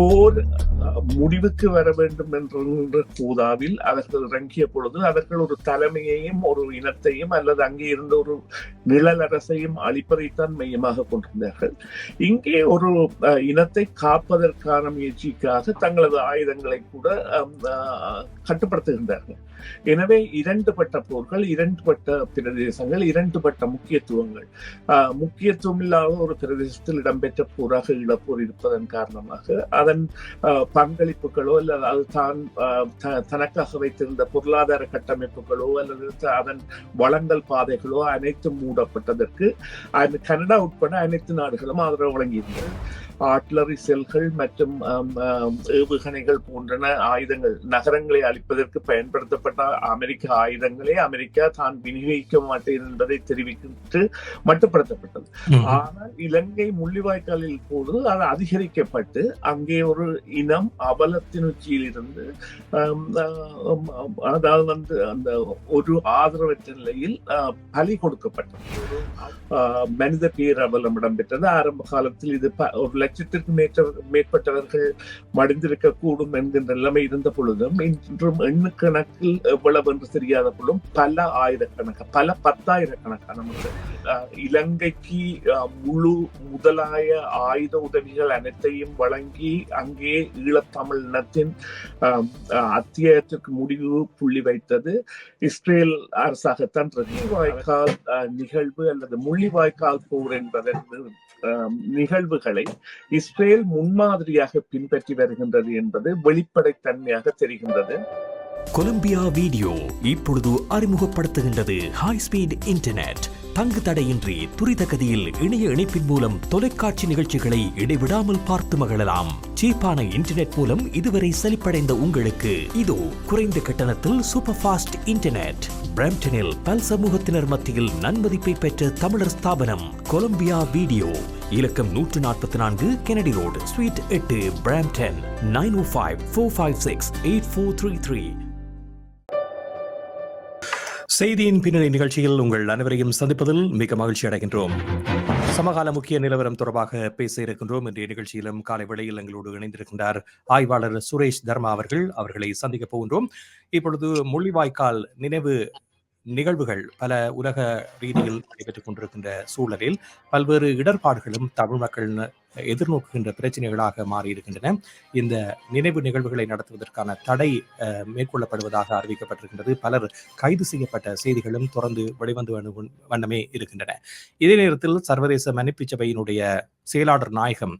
போர் முடிவுக்கு வர வேண்டும் என்ற கூதாவில் அவர்கள் இறங்கிய பொழுது அவர்கள் ஒரு தலைமையையும் ஒரு இனத்தையும் அல்லது அங்கே இருந்த ஒரு நிழல் அரசையும் அழிப்பதைத்தான் மையமாக கொண்டிருந்தார்கள். இங்கே ஒரு அஹ், இனத்தை காப்பதற்கான முயற்சிக்காக தங்களது ஆயுதங்களை கூட அஹ், கட்டுப்படுத்துகின்றார்கள். எனவே இரண்டுபட்ட போர்கள் இரண்டுபட்ட பிரதேசங்கள் இரண்டுபட்ட முக்கியத்துவங்கள். முக்கியத்துவம் இல்லாத ஒரு பிரதேசத்தில் இடம்பெற்ற போராக இழப்போர் இருப்பதன் காரணமாக அதன் பங்களிப்புகளோ அல்லது அது தான் தனக்காக வைத்திருந்த பொருளாதார கட்டமைப்புகளோ அல்லது அதன் வளங்கள் பாதைகளோ அனைத்தும் மூடப்பட்டதற்கு அந்த கனடா உட்பட அனைத்து நாடுகளும் ஆதரவு வழங்கியிருந்தது. ஆட்லரி செல்கள் மற்றும் ஏவுகணைகள் போன்றன ஆயுதங்கள் நகரங்களை அழிப்பதற்கு பயன்படுத்தப்பட்ட அமெரிக்க ஆயுதங்களை அமெரிக்கா தான் விநியோகிக்க மாட்டேன் என்பதை தெரிவித்து மட்டுப்படுத்தப்பட்டது. ஆனால் இலங்கை முள்ளிவாய்க்காலில் போது அது அதிகரிக்கப்பட்டு அங்கே ஒரு இனம் அவலத்தின் உச்சியில் இருந்து அதாவது வந்து அந்த ஒரு ஆதரவற்ற நிலையில் பலி கொடுக்கப்பட்டது. மனித பேரவலம் இடம்பெற்றது. ஆரம்ப காலத்தில் இது ஒரு லட்சத்திற்கு மேற்ற மேற்பட்டவர்கள் மடிந்திருக்க கூடும் என்கின்ற நிலைமை இருந்த பொழுதும் இன்றும் எண்ணுக்கணக்கில் எவ்வளவு என்று தெரியாத பொழுதும் பல ஆயிரக்கணக்கான பல பத்தாயிரக்கணக்கான மக்கள் இலங்கைக்கு முழு முதலாய ஆயுத உதவிகள் அனைத்தையும் வழங்கி அங்கே ஈழத்தமிழ் இனத்தின் அத்தியாயத்திற்கு முடிவு புள்ளி வைத்தது இஸ்ரேல் அரசாகத்தான் இருந்தது. நிகழ்வு அல்லது முள்ளிவாய்க்கால் போர் என்பதன் நிகழ்வுகளை இஸ்ரேல் முன்மாதிரியாக பின்பற்றி வருகின்றது என்பது வெளிப்படைத்தன்மையாக தெரிகின்றது கொலம்பியா வீடியோ இப்பொழுது அறிமுகப்படுத்துகின்றது ஹை ஸ்பீட் இன்டர்நெட் தங்கு தடையின்றி துரித கதியில் இணைய இணைப்பின் மூலம் தொலைக்காட்சி நிகழ்ச்சிகளை இடைவிடாமல் பார்த்து மகிழலாம். சீப்பான இன்டர்நெட் மூலம் இதுவரை செழிப்படைந்த உங்களுக்கு இதோ குறைந்த கட்டணத்தில் சூப்பர் ஃபாஸ்ட் இன்டர்நெட் பிரம்டனில் பல் சமூகத்தினர் மத்தியில் நன்மதிப்பை பெற்ற தமிழர் ஸ்தாபனம் கொலம்பியா வீடியோ. இலக்கம் நூற்று நாற்பத்தி நான்கு கெனடி ரோடு ஸ்வீட் எட்டு Brampton nine O five four five six eight four three three செய்தியின் பின்னணி நிகழ்ச்சியில் உங்கள் அனைவரையும் சந்திப்பதில் மிக மகிழ்ச்சி அடைகின்றோம். சமகால முக்கிய நிலவரம் தொடர்பாக பேச இருக்கின்றோம். இன்றைய நிகழ்ச்சியிலும் காலை வேளையில் எங்களோடு இணைந்திருக்கின்றார் ஆய்வாளர் சுரேஷ் தர்மா அவர்கள். அவர்களை சந்திக்க போகின்றோம். இப்பொழுது முள்ளிவாய்க்கால் நினைவு நிகழ்வுகள் பல உலக ரீதியில் நடைபெற்றுக் கொண்டிருக்கின்ற சூழலில் பல்வேறு இடர்பாடுகளும் தமிழ் மக்கள் எதிர்நோக்குகின்ற பிரச்சனைகளாக மாறியிருக்கின்றன. இந்த நினைவு நிகழ்வுகளை நடத்துவதற்கான தடை மேற்கொள்ளப்படுவதாக அறிவிக்கப்பட்டிருக்கின்றது. பலர் கைது செய்யப்பட்ட செய்திகளும் தொடர்ந்து வெளிவந்து வண்ணமே இருக்கின்றன. இதே நேரத்தில் சர்வதேச மன்னிப்பு சபையினுடைய செயலாளர் நாயகம்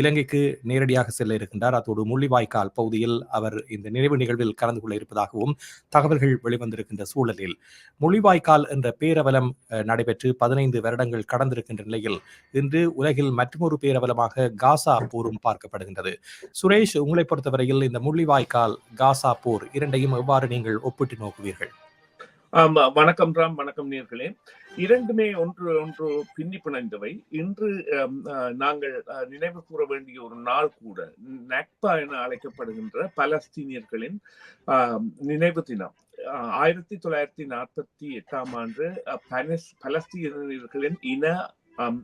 இலங்கைக்கு நேரடியாக செல்ல இருக்கின்றார். அத்தோடு முள்ளிவாய்க்கால் பகுதியில் அவர் இந்த நினைவு நிகழ்வில் கலந்து கொள்ள இருப்பதாகவும் தகவல்கள் வெளிவந்திருக்கின்ற சூழலில். முள்ளிவாய்க்கால் என்ற பேரவலம் நடைபெற்று பதினைந்து வருடங்கள் கடந்திருக்கின்ற நிலையில் இன்று உலகில் மற்றொரு பேரவலமாக காசா போரும் பார்க்கப்படுகின்றது. சுரேஷ் உங்களை பொறுத்தவரையில் இந்த முள்ளிவாய்க்கால் காசா போர் இரண்டையும் எவ்வாறு நீங்கள் ஒப்பிட்டு நோக்குவீர்கள்? ஆமா வணக்கம் ராம் வணக்கம் நேர்களே. இரண்டுமே ஒன்று ஒன்று பின்னி பிணைந்தவை. இன்று நாங்கள் நினைவு கூற வேண்டிய ஒரு நாள் கூட நக்பா என அழைக்கப்படுகின்ற பலஸ்தீனியர்களின் நினைவு தினம். ஆயிரத்தி தொள்ளாயிரத்தி நாற்பத்தி எட்டாம் ஆண்டு பலஸ்தீனியர்களின் இன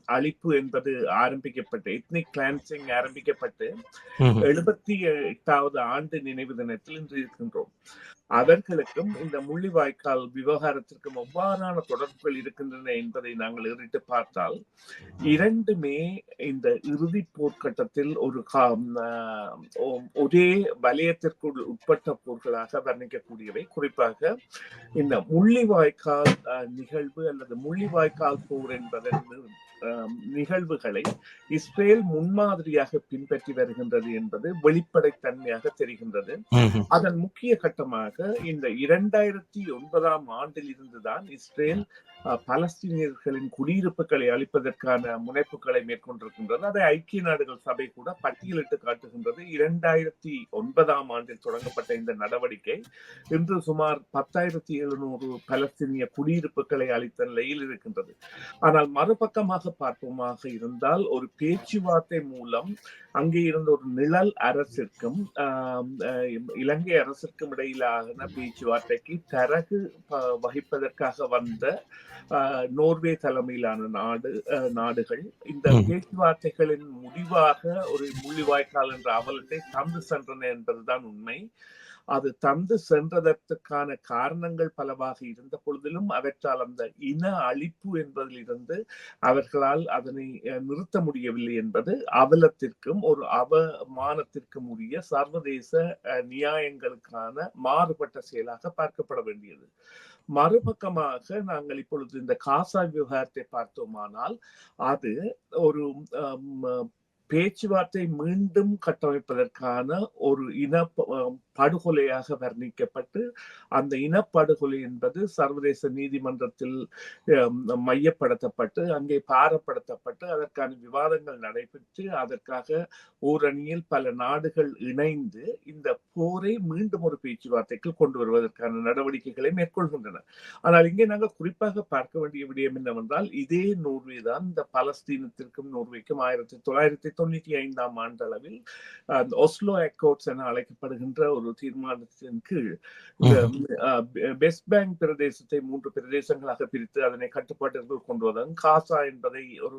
அழிப்பு என்பது ஆரம்பிக்கப்பட்டு எத்னிக் கிளான்சிங் ஆரம்பிக்கப்பட்டு எழுபத்தி எட்டாவது ஆண்டு நினைவு தினத்தில் இன்று இருக்கின்றோம். அவர்களுக்கும் இந்த முள்ளிவாய்க்கால் விவகாரத்திற்கும் எவ்வாறான தொடர்புகள் இருக்கின்றன என்பதை நாங்கள் ஏறிட்டு பார்த்தால் இரண்டுமே இந்த இறுதி போர்க்கட்டத்தில் ஒரு ஒரே வலயத்திற்குள் உட்பட்ட போர்களாக வர்ணிக்கக்கூடியவை. குறிப்பாக இந்த முள்ளிவாய்க்கால் நிகழ்வு அல்லது முள்ளிவாய்க்கால் போர் என்பதன் நிகழ்வுகளை இஸ்ரேல் முன்மாதிரியாக பின்பற்றி வருகின்றது என்பது வெளிப்படைத்தன்மையாக தெரிகின்றது. அதன் முக்கிய கட்டமாக இந்த இரண்டாயிரத்தி ஒன்பதாம் ஆண்டில் இருந்துதான் இஸ்ரேல் பலஸ்தீனியர்களின் குடியிருப்புகளை அளிப்பதற்கான முனைப்புகளை மேற்கொண்டிருக்கின்றது. அதை ஐக்கிய நாடுகள் சபை கூட பட்டியலிட்டு காட்டுகின்றது. இரண்டாயிரத்தி ஒன்பதாம் ஆண்டில் தொடங்கப்பட்ட இந்த நடவடிக்கை இன்று சுமார் பத்தாயிரத்தி எழுநூறு பலஸ்தீனிய குடியிருப்புகளை அளித்த நிலையில் இருக்கின்றது. ஆனால் மறுபக்கமாக பார்ப்போமாக இருந்தால் ஒரு பேச்சுவார்த்தை மூலம் அங்கே இருந்த ஒரு நிழல் அரசிற்கும் இலங்கை அரசிற்கும் இடையிலான பேச்சுவார்த்தைக்கு தரகு வகிப்பதற்காக வந்த நோர்வே தலைமையிலான நாடு நாடுகள் இந்த. பேச்சுவார்த்தைகளின் முடிவாக ஒரு முள்ளிவாய்க்கால் என்ற அவலத்தை தந்து சென்றன என்பதுதான் உண்மை அது தந்து சென்றதற்கான காரணங்கள் பலவாக இருந்த பொழுதிலும் அவற்றால் அந்த இன அழிப்பு என்பதிலிருந்து அவர்களால் அதனை நிறுத்த முடியவில்லை என்பது அவலத்திற்கும் ஒரு அவமானத்திற்கும் உரிய சர்வதேச நியாயங்களுக்கான மாறுபட்ட செயலாக பார்க்கப்பட வேண்டியது மறுபக்கமாக நாங்கள் இப்பொழுது இந்த காசா விவகாரத்தை பார்த்தோமானால் அது ஒரு பேச்சுவார்த்தை மீண்டும் கட்டமைப்பதற்கான ஒரு இன படுகொலையாக வர்ணிக்கப்பட்டு அந்த இனப்படுகொலை என்பது சர்வதேச நீதிமன்றத்தில் மையப்படுத்தப்பட்டு அங்கே பாரப்படுத்தப்பட்டு அதற்கான விவாதங்கள் நடைபெற்று அதற்காக ஓரணியில் பல நாடுகள் இணைந்து இந்த போரை மீண்டும் ஒரு பேச்சுவார்த்தைக்கு கொண்டு வருவதற்கான நடவடிக்கைகளை மேற்கொள்கின்றன. ஆனால் இங்கே நாங்கள் குறிப்பாக பார்க்க வேண்டிய விடயம் என்னவென்றால் இதே நோர்வே தான் இந்த பலஸ்தீனத்திற்கும் நோர்வேக்கும் ஆயிரத்தி தொள்ளாயிரத்தி தொண்ணூற்றி ஐந்தாம் ஆண்டு அளவில் அந்த ஒஸ்லோ அக்கோட்ஸ் என அழைக்கப்படுகின்ற ஒரு தீர்மானத்தின் கீழ் வெஸ்ட் பேங்க் பிரதேசத்தை மூன்று பிரதேசங்களாக பிரித்து அதனை கட்டுப்பாட்டிற்குள் கொண்டு வந்ததும் காசா என்பதை ஒரு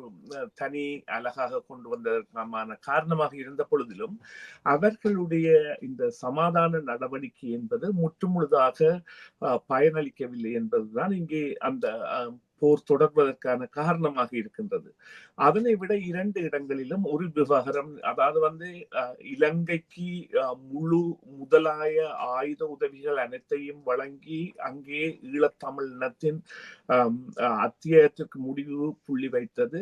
தனி அழகாக கொண்டு வந்ததற்கான காரணமாக இருந்த பொழுதிலும் அவர்களுடைய இந்த சமாதான நடவடிக்கை என்பது முற்றுமுழுதாக பயனளிக்கவில்லை என்பதுதான் இங்கே அந்த போர் தொடர்வதற்கான காரணமாக இருக்கின்றது. அதனை விட இரண்டு இடங்களிலும் ஒரு விவகாரம் அதாவது வந்து இலங்கைக்கு முழு முதலாய ஆயுத உதவிகள் அனைத்தையும் வழங்கி அங்கே ஈழத்தமிழ் இனத்தின் அஹ், அத்தியாயத்திற்கு முடிவு புள்ளி வைத்தது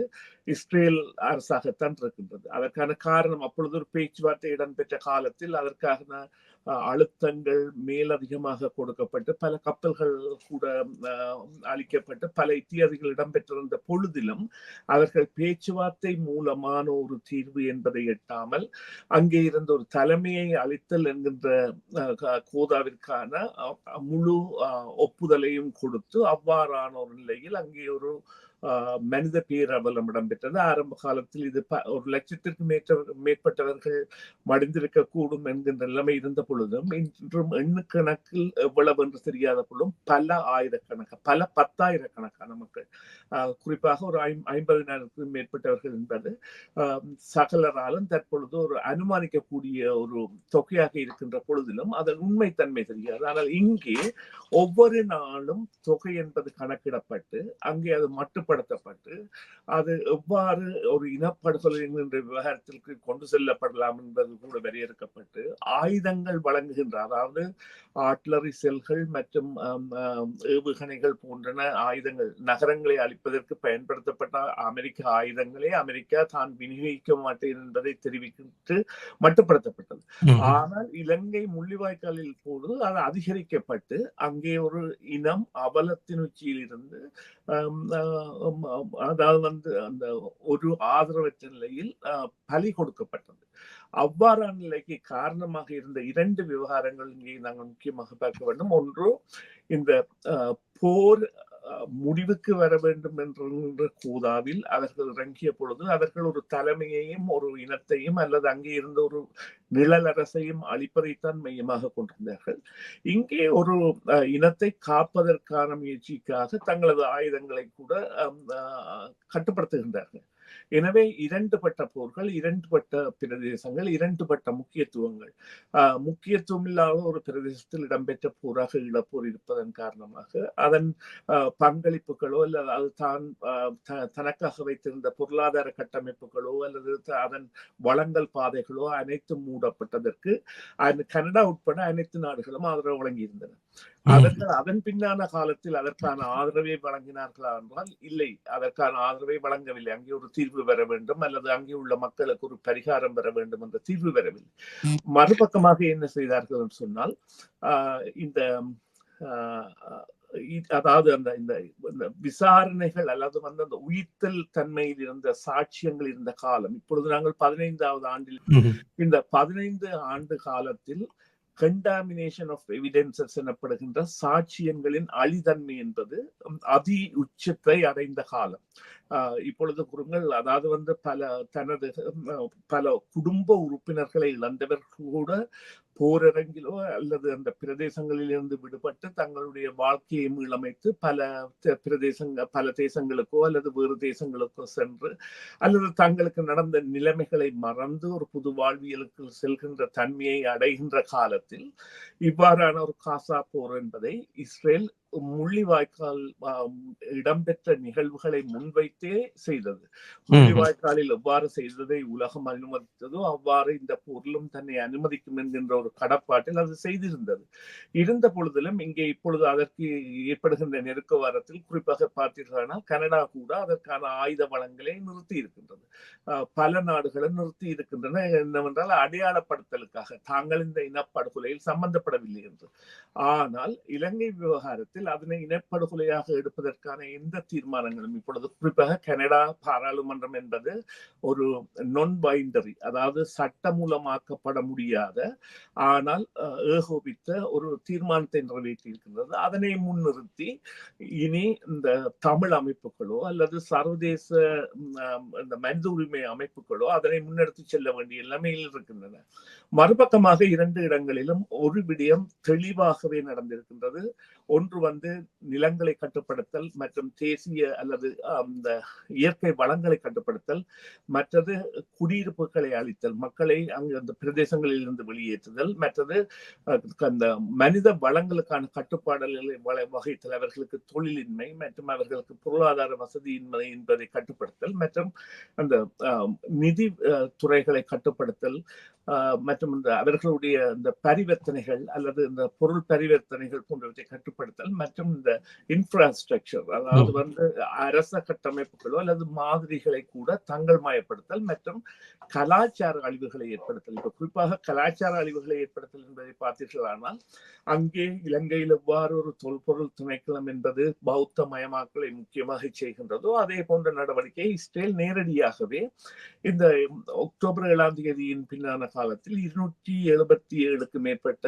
இஸ்ரேல் அரசாகத்தான் இருக்கின்றது. அதற்கான காரணம் அப்பொழுது ஒரு பேச்சுவார்த்தை இடம்பெற்ற காலத்தில் அதற்கான அழுத்தங்கள் மேலதிகமாக கொடுக்கப்பட்டு பல கப்பல்கள் கூட அளிக்கப்பட்டு பல இத்தியாதிகள் இடம்பெற்றிருந்த பொழுதிலும் அவர்கள் பேச்சுவார்த்தை மூலமான ஒரு தீர்வு என்பதை எட்டாமல் அங்கே இருந்த ஒரு தலைமையை அளித்தல் என்கின்ற கோதாவிற்கான முழு ஒப்புதலையும் கொடுத்து அவ்வாறான ஒரு நிலையில் அங்கே ஒரு மனித பேரவலம் இடம்பெற்றது. ஆரம்ப காலத்தில் இது ப- ஒரு லட்சத்திற்கு மேற்ற மேற்பட்டவர்கள் மடிந்திருக்க கூடும் என்கின்ற நிலைமை இருந்த பொழுதும் இன்றும் எண்ணுக்கணக்கில் எவ்வளவு என்று தெரியாத பொழுதும் பல ஆயிரக்கணக்கான பல பத்தாயிரக்கணக்கான மக்கள் குறிப்பாக ஒரு ஐம் ஐம்பதினாயிரத்துக்கும் மேற்பட்டவர்கள் என்பது சகலராலும் தற்பொழுது ஒரு அனுமானிக்கக்கூடிய ஒரு தொகையாக இருக்கின்ற பொழுதிலும் அதன் உண்மைத்தன்மை தெரியாது. ஆனால் இங்கே ஒவ்வொரு நாளும் தொகை என்பது கணக்கிடப்பட்டு அங்கே அது மட்டுப்படுத்தப்பட்டு அது எவ்வாறு ஒரு இனப்படுகொலை என்கின்ற விவகாரத்திற்கு கொண்டு செல்லப்படலாம் என்பது கூட வரையறுக்கப்பட்டு ஆயுதங்கள் வழங்குகின்ற அதாவது ஆட்லரி செல்கள் மற்றும் ஏவுகணைகள் போன்றன ஆயுதங்கள் நகரங்களை அழிப்பதற்கு பயன்படுத்தப்பட்ட அமெரிக்க ஆயுதங்களை அமெரிக்கா தான் விநியோகிக்க மாட்டேன் என்பதை தெரிவித்து மட்டுப்படுத்தப்பட்டது. ஆனால் இலங்கை முள்ளிவாய்க்காலில் போது அது அதிகரிக்கப்பட்டு அங்கே ஒரு இனம் அவலத்தின் உச்சியில் இருந்து அதாவது வந்து அந்த ஒரு ஆதரவற்ற நிலையில் பலி கொடுக்கப்பட்டது. அவ்வாறான நிலைக்கு காரணமாக இருந்த இரண்டு விவகாரங்கள் இங்கே நாங்கள் முக்கியமாக பார்க்க வேண்டும். ஒன்று இந்த போர் முடிவுக்கு வர வேண்டும் என்ற கூதாவில் அவர்கள் இறங்கிய பொழுது அவர்கள் ஒரு தலைமையையும் ஒரு இனத்தையும் அல்லது அங்கே இருந்த ஒரு நிழலரசையும் அழிப்பதைத்தான் மையமாக கொண்டிருந்தார்கள். இங்கே ஒரு அஹ், இனத்தை காப்பதற்கான முயற்சிக்காக தங்களது ஆயுதங்களை கூட கட்டுப்படுத்துகின்றார்கள். எனவே இரண்டுபட்ட போர்கள் இரண்டுபட்ட பிரதேசங்கள் இரண்டுபட்ட முக்கியத்துவங்கள். ஆஹ், முக்கியத்துவம் இல்லாத ஒரு பிரதேசத்தில் இடம்பெற்ற போராக இழப்போர் இருப்பதன் காரணமாக அதன் ஆஹ், பங்களிப்புகளோ அல்லது அது தான் ஆஹ், த- தனக்காக வைத்திருந்த பொருளாதார கட்டமைப்புகளோ அல்லது அதன் வளங்கள் பாதைகளோ அனைத்தும் மூடப்பட்டதற்கு கனடா உட்பட அனைத்து நாடுகளும் ஆதரவு வழங்கியிருந்தன. அதற்கு அதன் பின்னான காலத்தில் அதற்கான ஆதரவை வழங்கினார்களா என்றால் இல்லை. அதற்கான ஆதரவை வழங்கவில்லை. அங்கே ஒரு தீர்வு பெற வேண்டும் அல்லது அங்கே உள்ள மக்களுக்கு ஒரு பரிகாரம் பெற வேண்டும் என்ற தீர்வு பெறவில்லை மறுபக்கமாக என்ன செய்தார்கள் என்று சொன்னால் இந்த அதாவது அந்த இந்த இந்த விசாரணைகள் அல்லது வந்து அந்த உயிர்த்தல் தன்மையில் இருந்த சாட்சியங்கள் இருந்த காலம் இப்பொழுது நாங்கள் பதினைந்தாவது ஆண்டில் இந்த பதினைந்து ஆண்டு காலத்தில் கண்டாமினேஷன் ஆஃப் எவிடென்சஸ் எனப்படுகின்ற சாட்சியங்களின் அழிதன்மை என்பது அதி உச்சத்தை அடைந்த காலம். ஆஹ் இப்பொழுது குருங்கள் அதாவது வந்து பல தனது பல குடும்ப உறுப்பினர்களை இழந்தவர் கூட போரரங்கிலோ அல்லது அந்த பிரதேசங்களிலிருந்து விடுபட்டு தங்களுடைய வாழ்க்கையை மீளமைத்து பல பிரதேசங்கள் பிரதேசங்க பல தேசங்களுக்கோ அல்லது வேறு தேசங்களுக்கோ சென்று அல்லது தங்களுக்கு நடந்த நிலைமைகளை மறந்து ஒரு புது வாழ்வியலுக்கு செல்கின்ற தன்மையை அடைகின்ற காலத்தில் இவ்வாறான ஒரு காசா போர் என்பதை இஸ்ரேல் முள்ளிவாய்க்கால் இடம்பெற்ற நிகழ்வுகளை முன்வைத்தே செய்தது. முள்ளிவாய்க்காலில் எவ்வாறு செய்ததை உலகம் அனுமதித்ததோ அவ்வாறு இந்த போரிலும் தன்னை அனுமதிக்கும் என்கின்ற ஒரு கடப்பாட்டில் அது செய்திருந்தது. இருந்த பொழுதிலும் இங்கே இப்பொழுது அதற்கு ஏற்படுகின்ற நெருக்க வாரத்தில் குறிப்பாக பார்த்தீர்களானால் கனடா கூட அதற்கான ஆயுத வளங்களை நிறுத்தி இருக்கின்றது. பல நாடுகளும் நிறுத்தி இருக்கின்றன. என்னவென்றால் அடையாளப்படுத்தலுக்காக தாங்கள் இந்த இனப்படுகொலையில் சம்பந்தப்படவில்லை என்று. ஆனால் இலங்கை விவகாரத்தில் அதனை இனப்படுகொலையாக எடுப்பதற்கான எந்த தீர்மானங்களும் இப்பொழுது குறிப்பாக கனடா பாராளுமன்றம் என்பது ஒரு நொன் பைண்டரி அதாவது சட்டமூலமாக்கப்பட முடியாத ஆனால் ஏகோபித்த ஒரு தீர்மானத்தை நிறைவேற்றியிருக்கின்றது அதனை முன்னிறுத்தி இனி இந்த தமிழ் அமைப்புகளோ அல்லது சர்வதேச இந்த மனித உரிமை அமைப்புகளோ அதனை முன்னெடுத்து செல்ல வேண்டிய நிலைமையில் இருக்கின்றன மறுபக்கமாக இரண்டு இடங்களிலும் ஒரு விடயம் தெளிவாகவே நடந்திருக்கின்றது ஒன்று வந்து நிலங்களை கட்டுப்படுத்தல் மற்றும் தேசிய அல்லது அந்த இயற்கை வளங்களை கட்டுப்படுத்தல் மற்றது குடியிருப்புகளை அளித்தல் மக்களை அங்கு அந்த பிரதேசங்களில் இருந்து வெளியேற்றுதல் மற்றது அந்த மனித வளங்களுக்கான கட்டுப்பாடுகளை வகைத்தல் அவர்களுக்கு தொழிலின்மை மற்றும் அவர்களுக்கு பொருளாதார வசதியின்மை என்பதை கட்டுப்படுத்தல் மற்றும் அந்த நிதி துறைகளை கட்டுப்படுத்தல் மற்றும் இந்த அவர்களுடைய இந்த பரிவர்த்தனைகள் அல்லது இந்த பொருள் பரிவர்த்தனைகள் போன்றவற்றை கட்டுப்படுத்தல் மற்றும் இந்த இன்ஃப்ராஸ்ட்ரக்சர் அதாவது. வந்து அரச கட்டமைப்புகளோ அல்லது மாதிரிகளை கூட தங்கள் மயப்படுத்தல் மற்றும் கலாச்சார அழிவுகளை ஏற்படுத்தல் இப்ப குறிப்பாக கலாச்சார அழிவுகளை ஏற்படுத்தல் என்பதை பார்த்தீர்களானால் அங்கே இலங்கையில் எவ்வாறு ஒரு தொல்பொருள் திணைக்களம் என்பது பௌத்த மயமாக்கலை முக்கியமாக செய்கின்றதோ அதே போன்ற நடவடிக்கை இஸ்ரேல் நேரடியாகவே இந்த அக்டோபர் ஏழாம் தேதியின் பின்னான காலத்தில் இருநூற்றி எழுபத்தி ஏழுக்கு மேற்பட்ட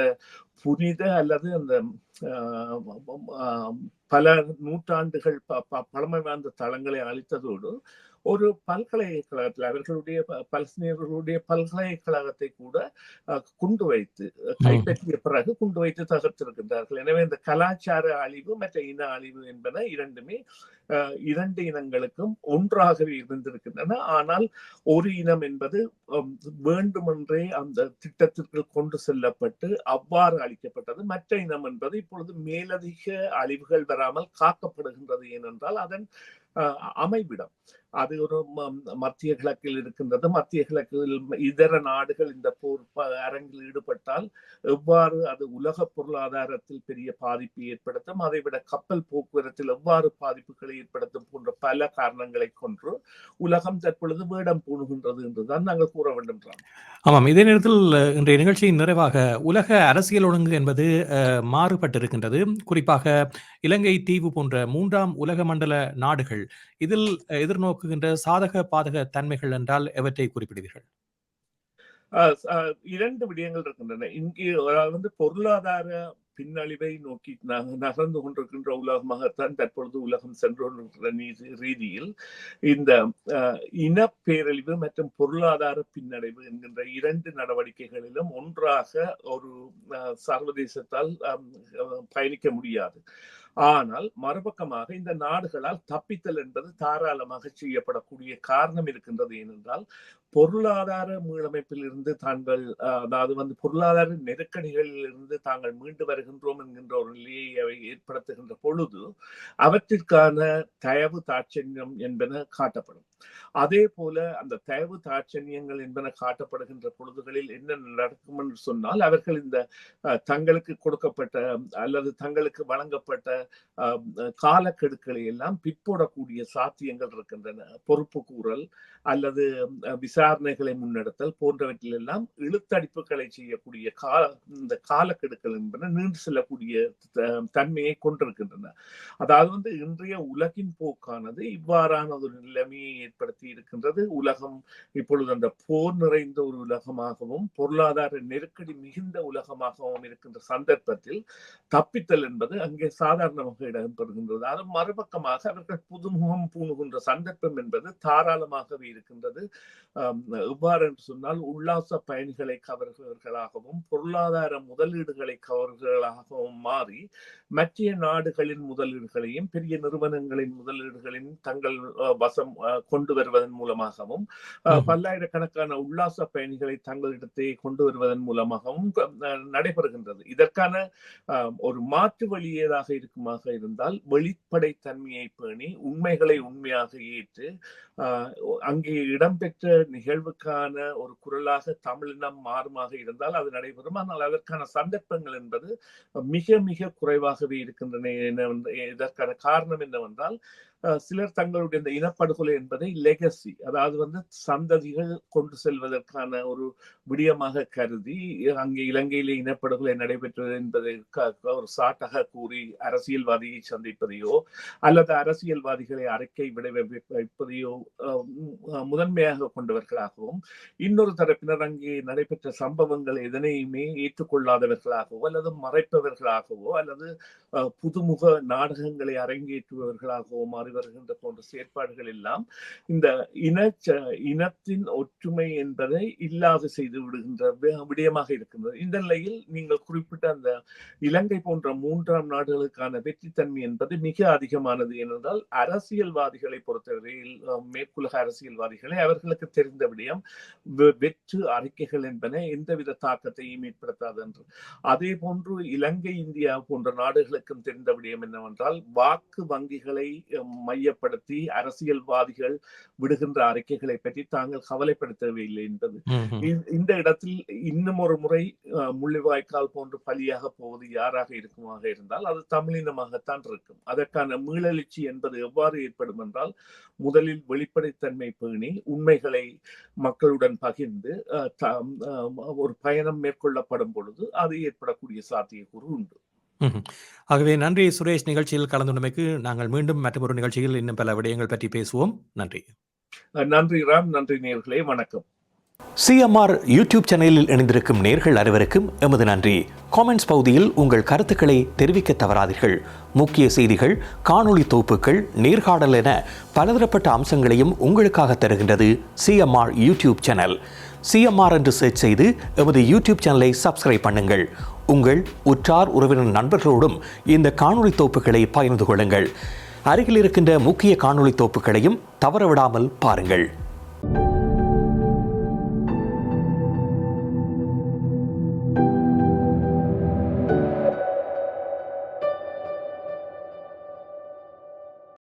புனித அல்லது அந்த பல நூற்றாண்டுகள் பழமை வாய்ந்த தளங்களை அளித்ததோடு ஒரு பல்கலைக்கழகத்தில் அவர்களுடைய ப- பலஸ்தீனியர்களுடைய பல்கலைக்கழகத்தை கூட குண்டு வைத்து கைப்பற்றிய பிறகு குண்டு வைத்து தகர்த்திருக்கின்றார்கள். எனவே இந்த கலாச்சார அழிவு மற்ற இன அழிவு என்பன இரண்டுமே இரண்டு இனங்களுக்கும் ஒன்றாகவே இருந்திருக்கின்றன. ஆனால் ஒரு இனம் என்பது வேண்டுமென்றே அந்த திட்டத்திற்கு கொண்டு செல்லப்பட்டு அவ்வாறு அளிக்கப்பட்டது மற்ற இனம் என்பது இப்பொழுது மேலதிக அழிவுகள் வராமல் காக்கப்படுகின்றது. ஏனென்றால் அதன் அமைவிடம். அது ஒரு மத்திய கிழக்கில் இருக்கின்றது. மத்திய கிழக்கில் இதர நாடுகள் இந்த போர் அரங்கில் ஈடுபட்டால் எவ்வாறு அது உலக பொருளாதாரத்தில் பெரிய பாதிப்பை ஏற்படுத்தும்? அதைவிட கப்பல் போக்குவரத்தில் எவ்வாறு பாதிப்புகளை ஏற்படுத்தும்? போன்ற பல காரணங்களை கொன்று உலகம் தற்பொழுது வேடம் பூணுகின்றது என்றுதான் நாங்கள் கூற வேண்டும் ஆமாம். இதே நேரத்தில் இன்றைய நிகழ்ச்சியின் நிறைவாக உலக அரசியல் ஒழுங்கு என்பது அஹ், மாறுபட்டிருக்கின்றது. குறிப்பாக இலங்கை தீவு போன்ற மூன்றாம் உலக மண்டல நாடுகள் இதில் எதிர்நோக்குகின்ற சாதக பாதக தன்மைகள் என்றால் எவற்றை குறிப்பிடுவீர்கள்? இரண்டு விடயங்கள் இருக்கின்றன. இங்கே வந்து பொருளாதார பின்னழிவை நோக்கி நகர்ந்து கொண்டிருக்கின்ற உலகமாகத்தான் தற்பொழுது உலகம் சென்று கொண்டிருக்கிற நீதி- ரீதியில் இந்த இனப்பேரழிவு மற்றும் பொருளாதார பின்னடைவு என்கின்ற இரண்டு நடவடிக்கைகளிலும் ஒன்றாக ஒரு சர்வதேசத்தால் பயணிக்க முடியாது. ஆனால் மறுபக்கமாக இந்த நாடுகளால் தப்பித்தல் என்பது தாராளமாக செய்யப்படக்கூடிய காரணம் இருக்கின்றது ஏனென்றால் பொருளாதார மீளமைப்பில் இருந்து தாங்கள் அதாவது வந்து பொருளாதார நெருக்கடிகளில் இருந்து தாங்கள் மீண்டு வருகின்றோம் என்கின்ற ஒரு நிலையை அவை ஏற்படுத்துகின்ற பொழுது அவற்றிற்கான தயவு தாட்சண்யம் என்பன காட்டப்படும். அதே போல அந்த தயவு தாட்சண்யங்கள் என்பன காட்டப்படுகின்ற பொழுதுகளில் என்ன நடக்கும் என்று சொன்னால் அவர்கள் இந்த அஹ், தங்களுக்கு கொடுக்கப்பட்ட அல்லது தங்களுக்கு வழங்கப்பட்ட காலக்கெடுக்களை எல்லாம் பிற்போடக்கூடிய சாத்தியங்கள் இருக்கின்றன. பொறுப்பு கூறல் அல்லது விசாரணைகளை முன்னெடுத்தல் போன்றவற்றில் எல்லாம் இழுத்தடிப்புகளை செய்யக்கூடிய கால இந்த காலக்கெடுக்கள் என்பன நீண்டு செல்லக்கூடிய தன்மையை கொண்டிருக்கின்றன. அதாவது வந்து இன்றைய உலகின் போக்கானது இவ்வாறான ஒரு நிலைமையை ஏற்படுத்தி இருக்கின்றது. உலகம் இப்பொழுது அந்த போர் நிறைந்த ஒரு உலகமாகவும் பொருளாதார நெருக்கடி மிகுந்த உலகமாகவும் இருக்கின்ற சந்தர்ப்பத்தில் தப்பித்தல் என்பது அங்கே சாதாரண சாதாரணமாக இடம்பெறுகின்றது. அது மறுபக்கமாக அவர்கள் புதுமுகம் பூணுகின்ற சந்தர்ப்பம் என்பது தாராளமாகவே இருக்கின்றது. எவ்வாறு என்று சொன்னால் உல்லாச பயணிகளை கவர்கிறவர்களாகவும் பொருளாதார முதலீடுகளை கவர்கிறவர்களாகவும் மாறி மற்ற நாடுகளின் முதலீடுகளையும் பெரிய நிறுவனங்களின் முதலீடுகளையும் தங்கள் வசம் கொண்டு வருவதன் மூலமாகவும். பல்லாயிரக்கணக்கான உல்லாச பயணிகளை தங்களிடத்தை கொண்டு வருவதன் மூலமாகவும் நடைபெறுகின்றது. இதற்கான ஒரு மாற்று வழி ஏதாக இருக்குமாக இருந்தால் வெளிப்படைத்தன்மையை பேணி உண்மைகளை உண்மையாக ஏற்று அங்கே இடம்பெற்ற நிகழ்வுக்கான ஒரு குரலாக தமிழினம் மாறுமாக இருந்தால் அது நடைபெறும். ஆனால் அதற்கான சந்தர்ப்பங்கள் என்பது மிக மிக குறைவாகவே இருக்கின்றன என்னவென்று- இதற்கான காரணம் என்னவென்றால் சிலர் தங்களுடைய இந்த இனப்படுகொலை என்பதை லெகசி அதாவது வந்து சந்ததிகள் கொண்டு செல்வதற்கான ஒரு விடயமாக கருதி அங்கே இலங்கையிலே இனப்படுகொலை நடைபெற்றது என்பதை ஒரு சாட்டாக கூறி அரசியல்வாதியை சந்திப்பதையோ அல்லது அரசியல்வாதிகளை அறிக்கை விட வைப்பதையோ முதன்மையாக கொண்டவர்களாகவும் இன்னொரு தரப்பினர் அங்கே நடைபெற்ற சம்பவங்கள் எதனையுமே ஏற்றுக்கொள்ளாதவர்களாகவோ அல்லது மறைப்பவர்களாகவோ அல்லது புதுமுக நாடகங்களை அரங்கேற்றுபவர்களாகவோ மாறி வருகின்ற போன்ற செயற்பாடுகள் எல்லாம் இந்த இன இனத்தின் ஒற்றுமை என்பதை இல்லாது செய்து விடுகின்ற விடயமாக இருக்கின்றது. இந்த நிலையில் நீங்கள் குறிப்பிட்ட அந்த இலங்கை போன்ற மூன்றாம் நாடுகளுக்கான வெற்றித்தன்மை என்பது மிக அதிகமானது ஏனென்றால் அரசியல்வாதிகளை பொறுத்தவரையில் மேற்குலக அரசியல்வாதிகளை அவர்களுக்கு தெரிந்த விடயம் வெற்று அறிக்கைகள் என்பன எந்தவித தாக்கத்தையும் ஏற்படுத்தாது என்று அதே போன்று இலங்கை இந்தியா போன்ற நாடுகளுக்கும் தெரிந்த விடயம் என்னவென்றால் வாக்கு வங்கிகளை மையப்படுத்தி அரசியல்வாதிகள் விடுகின்ற அறிக்கைகளை பற்றி தாங்கள் கவலைப்பட தேவையில்லை என்பது. இந்த- இடத்தில் இன்னும் ஒரு முறை முள்ளிவாய்க்கால் போன்று பலியாக போவது யாராக இருக்குமாக இருந்தால் அது தமிழினமாகத்தான் இருக்கும். அதற்கான மீளெழுச்சி என்பது எவ்வாறு ஏற்படும் என்றால் முதலில் வெளிப்படைத்தன்மை பேணி உண்மைகளை மக்களுடன் பகிர்ந்து ஒரு பயணம் மேற்கொள்ளப்படும் பொழுது அது ஏற்படக்கூடிய சாத்தியக்கூறு உண்டு. ம்ஹும். ஆகவே நன்றி சுரேஷ் நிகழ்ச்சியில் கலந்துள்ளமைக்கு. நாங்கள் மீண்டும் மற்றொரு நிகழ்ச்சியில் இன்னும் பல விடயங்கள் பற்றி பேசுவோம். நன்றி. நன்றி ராம் நன்றி நேர்களே வணக்கம். சிஎம்ஆர் யூடியூப் சேனலில் இணைந்திருக்கும் நேர்கள் அனைவருக்கும் எமது நன்றி. காமெண்ட்ஸ் பகுதியில் உங்கள் கருத்துக்களை தெரிவிக்க தவறாதீர்கள். முக்கிய செய்திகள் காணொளி தொகுப்புகள் நேர்காணல் என பலதரப்பட்ட அம்சங்களையும் உங்களுக்காக தருகின்றது சிஎம்ஆர் யூடியூப் சேனல். சிஎம்ஆர் என்று சர்ச் செய்து எமது யூடியூப் சேனலை சப்ஸ்கிரைப் பண்ணுங்கள். உங்கள் உற்றார் உறவினர் நண்பர்களோடும் இந்த காணொளி தொகுப்புகளை பகிர்ந்து கொள்ளுங்கள். அருகில் இருக்கின்ற முக்கிய காணொலி தொகுப்புகளையும் தவறவிடாமல் பாருங்கள்.